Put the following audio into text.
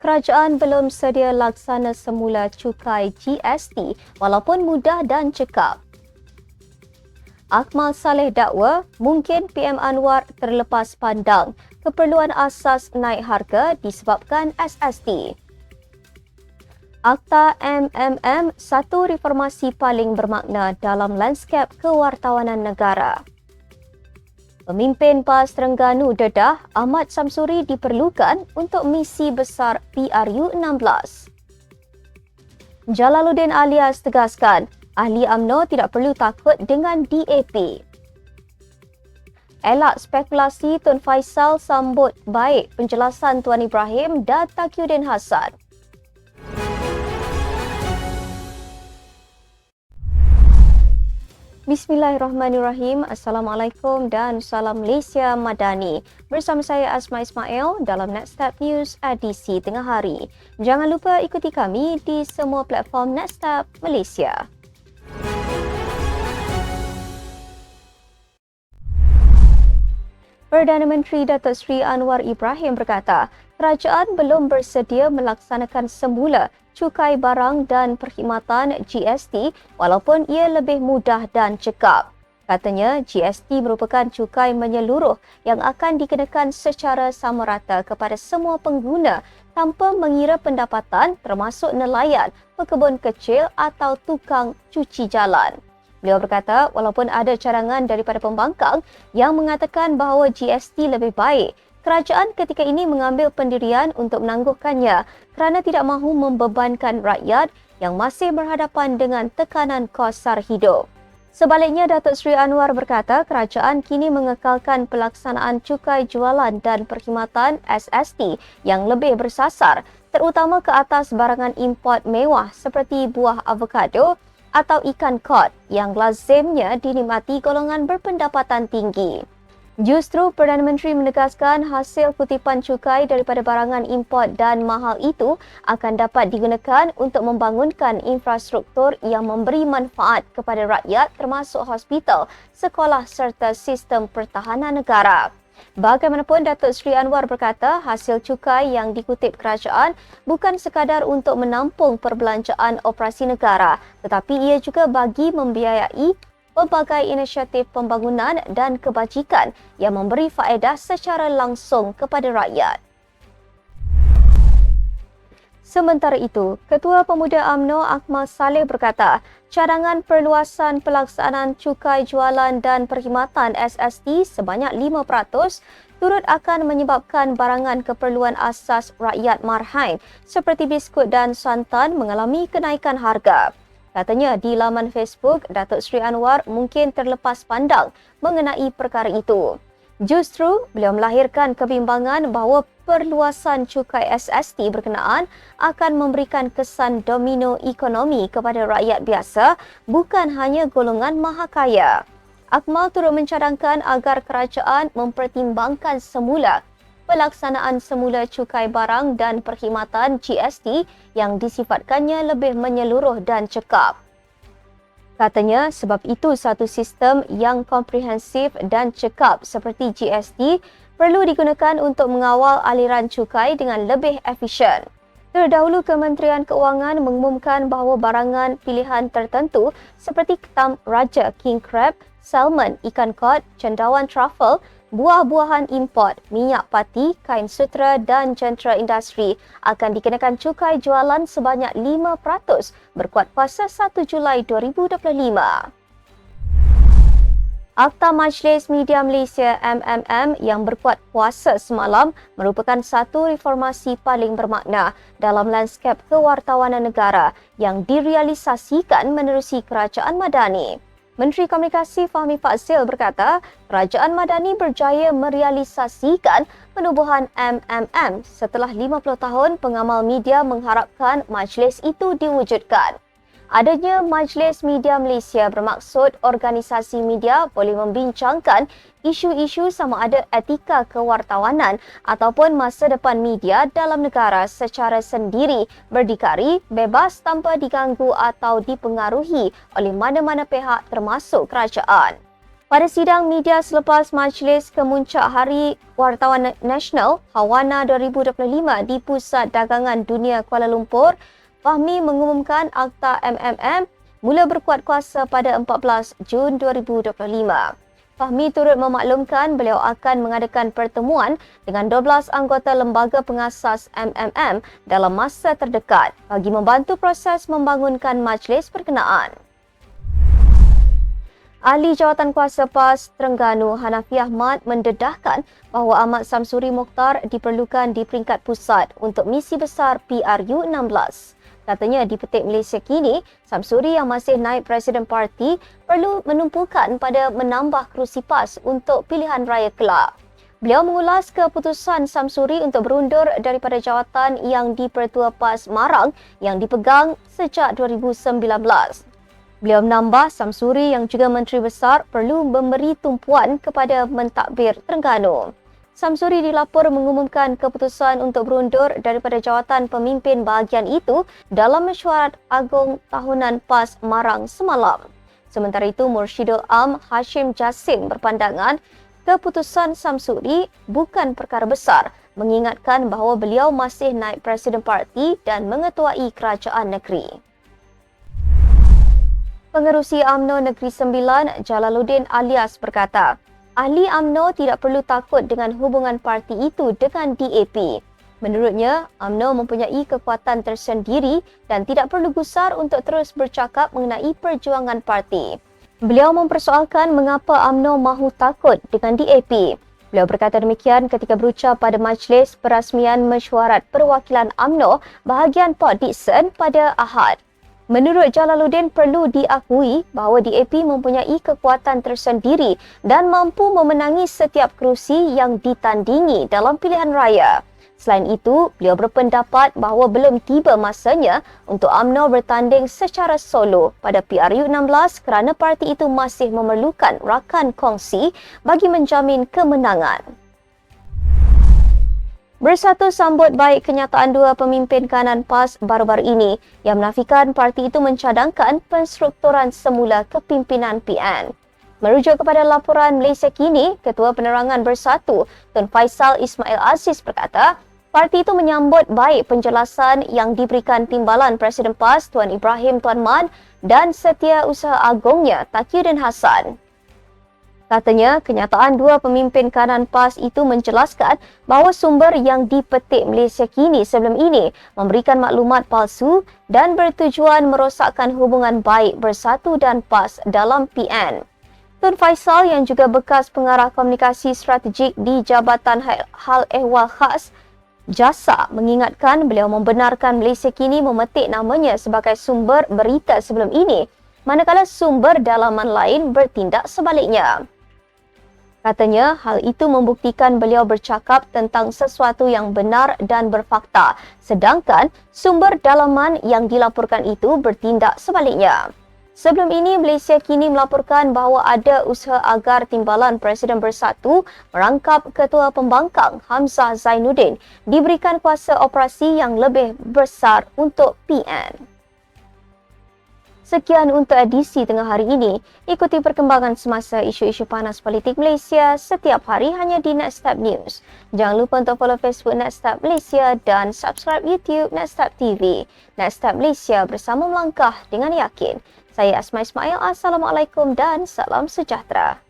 kerajaan belum sedia laksana semula cukai GST walaupun mudah dan cekap. Akmal Saleh dakwa mungkin PM Anwar terlepas pandang keperluan asas naik harga disebabkan SST. Akta MMM satu reformasi paling bermakna dalam lanskap kewartawanan negara. Pemimpin PAS Terengganu dedah Ahmad Samsuri diperlukan untuk misi besar PRU 16. Jalaluddin Alias tegaskan, ahli AMNO tidak perlu takut dengan DAP. Elak spekulasi Tun Faisal sambut baik penjelasan Tuan Ibrahim dan Takyuddin Hassan. Bismillahirrahmanirrahim. Assalamualaikum dan salam Malaysia Madani. Bersama saya Asma Ismail dalam Netstab News edisi tengah hari. Jangan lupa ikuti kami di semua platform Netstab Malaysia. Perdana Menteri Datuk Seri Anwar Ibrahim berkata, kerajaan belum bersedia melaksanakan semula cukai barang dan perkhidmatan GST walaupun ia lebih mudah dan cekap. Katanya GST merupakan cukai menyeluruh yang akan dikenakan secara sama rata kepada semua pengguna tanpa mengira pendapatan termasuk nelayan, pekebun kecil atau tukang cuci jalan. Beliau berkata walaupun ada cadangan daripada pembangkang yang mengatakan bahawa GST lebih baik, kerajaan ketika ini mengambil pendirian untuk menangguhkannya kerana tidak mahu membebankan rakyat yang masih berhadapan dengan tekanan kos sara hidup. Sebaliknya, Datuk Seri Anwar berkata kerajaan kini mengekalkan pelaksanaan cukai jualan dan perkhidmatan SST yang lebih bersasar terutama ke atas barangan import mewah seperti buah avokado, atau ikan kod yang lazimnya dinikmati golongan berpendapatan tinggi. Justru Perdana Menteri menegaskan hasil kutipan cukai daripada barangan import dan mahal itu akan dapat digunakan untuk membangunkan infrastruktur yang memberi manfaat kepada rakyat termasuk hospital, sekolah serta sistem pertahanan negara. Bagaimanapun Datuk Seri Anwar berkata hasil cukai yang dikutip kerajaan bukan sekadar untuk menampung perbelanjaan operasi negara tetapi ia juga bagi membiayai pelbagai inisiatif pembangunan dan kebajikan yang memberi faedah secara langsung kepada rakyat. Sementara itu, Ketua Pemuda AMNO Akmal Saleh berkata, cadangan perluasan pelaksanaan cukai jualan dan perkhidmatan SST sebanyak 5% turut akan menyebabkan barangan keperluan asas rakyat marhain seperti biskut dan santan mengalami kenaikan harga. Katanya di laman Facebook, Datuk Seri Anwar mungkin terlepas pandang mengenai perkara itu. Justru, beliau melahirkan kebimbangan bahawa perluasan cukai SST berkenaan akan memberikan kesan domino ekonomi kepada rakyat biasa, bukan hanya golongan maha kaya. Akmal turut mencadangkan agar kerajaan mempertimbangkan semula pelaksanaan semula cukai barang dan perkhidmatan GST yang disifatkannya lebih menyeluruh dan cekap. Katanya sebab itu satu sistem yang komprehensif dan cekap seperti GST perlu digunakan untuk mengawal aliran cukai dengan lebih efisien. Terdahulu Kementerian Keuangan mengumumkan bahawa barangan pilihan tertentu seperti ketam raja king crab, salmon, ikan kod, cendawan truffle buah-buahan import, minyak pati, kain sutra dan jentera industri akan dikenakan cukai jualan sebanyak 5% berkuat kuasa 1 Julai 2025. Akta Majlis Media Malaysia MMM yang berkuat kuasa semalam merupakan satu reformasi paling bermakna dalam lanskap kewartawanan negara yang direalisasikan menerusi kerajaan Madani. Menteri Komunikasi Fahmi Fazil berkata, Kerajaan Madani berjaya merealisasikan penubuhan MMM setelah 50 tahun pengamal media mengharapkan majlis itu diwujudkan. Adanya Majlis Media Malaysia bermaksud organisasi media boleh membincangkan isu-isu sama ada etika kewartawanan ataupun masa depan media dalam negara secara sendiri, berdikari, bebas tanpa diganggu atau dipengaruhi oleh mana-mana pihak termasuk kerajaan. Pada sidang media selepas majlis kemuncak Hari Wartawan Nasional Hawana 2025 di Pusat Dagangan Dunia Kuala Lumpur, Fahmi mengumumkan Akta MMM mula berkuat kuasa pada 14 Jun 2025. Fahmi turut memaklumkan beliau akan mengadakan pertemuan dengan 12 anggota lembaga pengasas MMM dalam masa terdekat bagi membantu proses membangunkan majlis perkenaan. Ahli Jawatan Kuasa PAS Terengganu Hanafi Ahmad mendedahkan bahawa Ahmad Samsuri Mokhtar diperlukan di peringkat pusat untuk misi besar PRU 16. Katanya di petik Malaysia kini, Samsuri yang masih naik Presiden Parti perlu menumpukan pada menambah kerusi PAS untuk pilihan raya kelak. Beliau mengulas keputusan Samsuri untuk berundur daripada jawatan yang di Pertua PAS Marang yang dipegang sejak 2019. Beliau menambah Samsuri yang juga Menteri Besar perlu memberi tumpuan kepada mentadbir Terengganu. Samsuri dilapor mengumumkan keputusan untuk berundur daripada jawatan pemimpin bahagian itu dalam mesyuarat agung tahunan PAS Marang semalam. Sementara itu, Mursyidul Am Hashim Jasim berpandangan keputusan Samsuri bukan perkara besar mengingatkan bahawa beliau masih naik Presiden Parti dan mengetuai kerajaan negeri. Pengerusi AMNO Negeri Sembilan, Jalaluddin alias berkata, ahli AMNO tidak perlu takut dengan hubungan parti itu dengan DAP. Menurutnya, AMNO mempunyai kekuatan tersendiri dan tidak perlu gusar untuk terus bercakap mengenai perjuangan parti. Beliau mempersoalkan mengapa AMNO mahu takut dengan DAP. Beliau berkata demikian ketika berucap pada majlis perasmian mesyuarat perwakilan AMNO bahagian Port Dickson pada Ahad. Menurut Jalaluddin perlu diakui bahawa DAP mempunyai kekuatan tersendiri dan mampu memenangi setiap kerusi yang ditandingi dalam pilihan raya. Selain itu, beliau berpendapat bahawa belum tiba masanya untuk AMNO bertanding secara solo pada PRU 16 kerana parti itu masih memerlukan rakan kongsi bagi menjamin kemenangan. Bersatu sambut baik kenyataan dua pemimpin kanan PAS baru-baru ini yang menafikan parti itu mencadangkan penstrukturan semula kepimpinan PN. Merujuk kepada laporan Malaysia kini, Ketua Penerangan Bersatu Tun Faisal Ismail Aziz berkata, parti itu menyambut baik penjelasan yang diberikan timbalan Presiden PAS Tuan Ibrahim Tuan Man dan Setiausaha Agungnya Takiuddin Hassan. Katanya, kenyataan dua pemimpin kanan PAS itu menjelaskan bahawa sumber yang dipetik Malaysia kini sebelum ini memberikan maklumat palsu dan bertujuan merosakkan hubungan baik bersatu dan PAS dalam PN. Tun Faisal yang juga bekas pengarah komunikasi strategik di Jabatan Hal Ehwal Khas Jasa mengingatkan beliau membenarkan Malaysia kini memetik namanya sebagai sumber berita sebelum ini manakala sumber dalaman lain bertindak sebaliknya. Katanya hal itu membuktikan beliau bercakap tentang sesuatu yang benar dan berfakta sedangkan sumber dalaman yang dilaporkan itu bertindak sebaliknya. Sebelum ini Malaysia kini melaporkan bahawa ada usaha agar timbalan Presiden Bersatu merangkap Ketua Pembangkang Hamzah Zainuddin diberikan kuasa operasi yang lebih besar untuk PN. Sekian untuk edisi tengah hari ini. Ikuti perkembangan semasa isu-isu panas politik Malaysia setiap hari hanya di Nextstep News. Jangan lupa untuk follow Facebook Nextstep Malaysia dan subscribe YouTube Nextstep TV. Nextstep Malaysia bersama melangkah dengan yakin. Saya Asma Ismail. Assalamualaikum dan salam sejahtera.